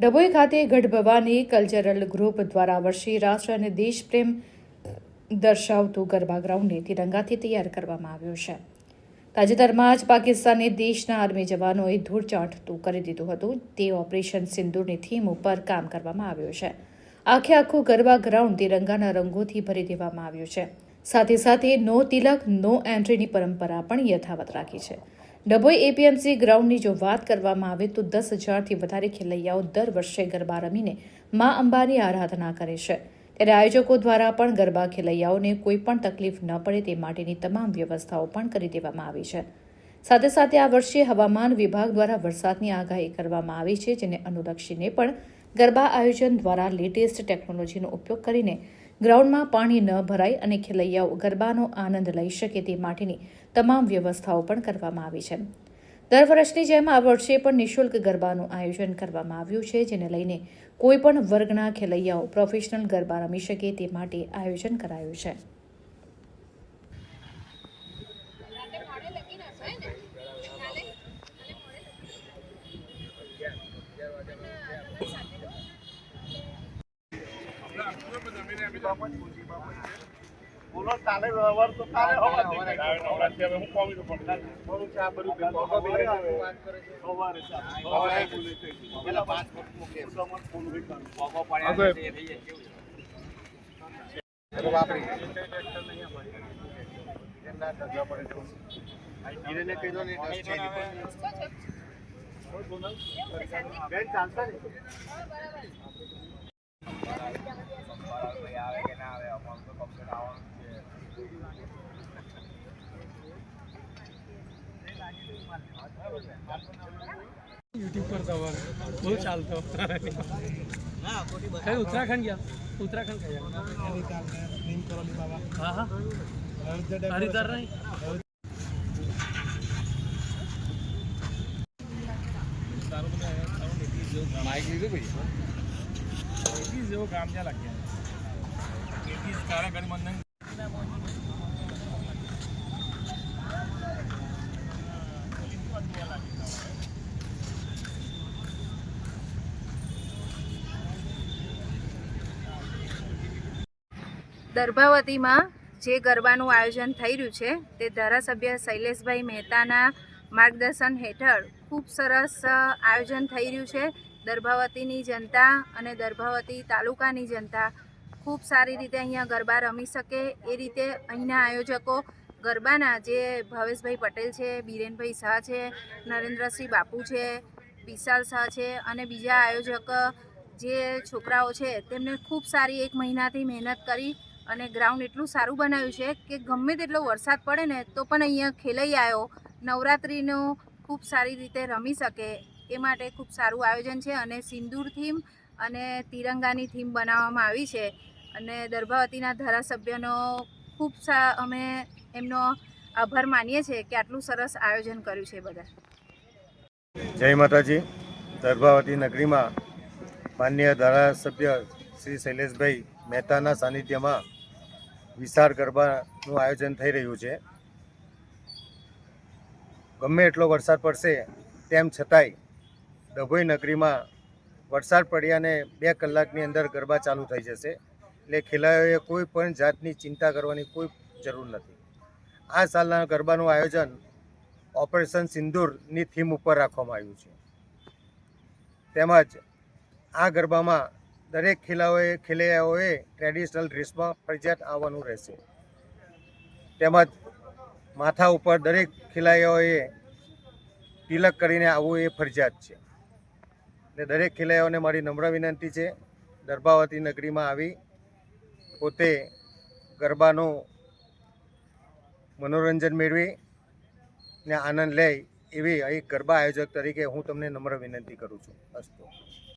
ડભોઈ ખાતે ગઢ Bhavani cultural group દ્વારા વર્ષે રાષ્ટ્ર અને દેશપ્રેમ દર્શાવતું ગરબા ગ્રાઉન્ડને તિરંગાથી તૈયાર કરવામાં આવ્યું છે. તાજેતરમાં જ પાકિસ્તાને દેશના આર્મી જવાનોએ ધૂળ ચાંટતું કરી દીધું હતું. તે ઓપરેશન સિંદૂરની થીમ ઉપર કામ કરવામાં આવ્યું છે. આખે આખું ગરબા ગ્રાઉન્ડ તિરંગાના રંગોથી ભરી દેવામાં આવ્યું છે. સાથે સાથે નો તિલક, નો એન્ટ્રીની પરંપરા પણ યથાવત રાખી છે. ડભોઈ એપીએમસી ગ્રાઉન્ડની જો વાત કરવામાં આવે તો દસ હજારથી વધારે ખેલૈયાઓ દર વર્ષે ગરબા રમીને મા અંબાની આરાધના કરે છે. ત્યારે આયોજકો દ્વારા પણ ગરબા ખેલૈયાઓને કોઈ પણ તકલીફ ન પડે તે માટેની તમામ વ્યવસ્થાઓ પણ કરી દેવામાં આવી છે. સાથે સાથે આ વર્ષે હવામાન વિભાગ દ્વારા વરસાદની આગાહી કરવામાં આવી છે, જેને અનુલક્ષીને પણ ગરબા આયોજન દ્વારા લેટેસ્ટ ટેકનોલોજીનો ઉપયોગ કરીને ગ્રાઉન્ડમાં પાણી ન ભરાય અને ખેલૈયાઓ ગરબાનો આનંદ લઈ શકે તે માટેની તમામ વ્યવસ્થાઓ પણ કરવામાં આવી છે. દર વર્ષની જેમ આ વર્ષે પણ નિઃશુલ્ક ગરબાનું આયોજન કરવામાં આવ્યું છે, જેને લઈને કોઈપણ વર્ગના ખેલૈયાઓ પ્રોફેશનલ ગરબા રમી શકે તે માટે આયોજન કરાયું છે. બોલો કાલે વ્યવહાર તો કાલે હોવા નવરાત્રી હવે હું કોમી તો પડતા થોડું ચા બધું ભેગો કરી સવારે ચા. સવારે બોલે છે પેલા પાંચ વખત મૂકે સમર ફોન ભી કરું બોગો પડ્યા છે એ થઈ જાય વાપરી એમના ધજા પડે છે. ધીરેને કહી દો ને દસ છે બેન ચાલતા ને यूट्यूब करतो बघ खूप चालतो। काय उत्तराखंड घ्या उत्तराखंड काय हाँ, हाँ। तर नाही? દર્ભાવતીમાં જે ગરબાનું આયોજન થઈ રહ્યું છે, તે ધારાસભ્ય શૈલેષભાઈ મહેતાના માર્ગદર્શન હેઠળ ખૂબ સરસ આયોજન થઈ રહ્યું છે. દર્ભાવતીની જનતા અને દર્ભાવતી તાલુકાની જનતા ખૂબ સારી રીતે અહીંયા ગરબા રમી શકે એ રીતે અહીંના આયોજકો ગરબાના જે ભાવેશભાઈ પટેલ છે, બિરેનભાઈ શાહ છે, નરેન્દ્રસિંહ બાપુ છે, વિશાલ શાહ છે અને બીજા આયોજક જે છોકરાઓ છે તેમને ખૂબ સારી એક મહિનાથી મહેનત કરી અને ગ્રાઉન્ડ એટલું સારું બનાવ્યું છે કે ગમે તેટલો વરસાદ પડે ને તો પણ અહીંયા ખેલાઈ આવ્યો નવરાત્રિનો ખૂબ સારી રીતે રમી શકે એ માટે ખૂબ સારું આયોજન છે અને સિંદૂર થીમ અને તિરંગાની થીમ બનાવવામાં આવી છે. અને દર્ભાવતીના ધારાસભ્યનો ખૂબ સા, અમે એમનો આભાર માનીએ છીએ કે આટલું સરસ આયોજન કર્યું છે બધા જય માતાજી. દર્ભાવતી નગરીમાં માન્ય ધારાસભ્ય શ્રી શૈલેષભાઈ મહેતાના સાનિધ્યમાં વિશાળ ગરબાનું આયોજન થઈ રહ્યું છે. ગમે એટલો વરસાદ પડશે તેમ છતાંય ડભોઈ નગરીમાં વરસાદ પડ્યાને બે કલાકની અંદર ગરબા ચાલુ થઈ જશે. એટલે ખેલાડીઓએ કોઈ પણ જાતની ચિંતા કરવાની કોઈ જરૂર નથી. આ સાલના ગરબાનું આયોજન ઓપરેશન સિંદૂરની થીમ ઉપર રાખવામાં આવ્યું છે. તેમજ આ ગરબામાં દરેક ખેલાઓએ ખેલૈયાઓએ ટ્રેડિશનલ ડ્રેસમાં ફરજિયાત આવવાનું રહેશે. તેમજ માથા ઉપર દરેક ખેલાડીઓએ તિલક કરીને આવવું એ ફરજિયાત છે. એટલે દરેક ખેલૈયાઓને મારી નમ્ર વિનંતી છે. દર્ભાવતી નગરીમાં આવી પોતે ગરબાનું મનોરંજન મેળવી ને આનંદ લે એવી એક ગરબા આયોજક તરીકે હું તમને નમ્ર વિનંતી કરું છું. અસ્તુ.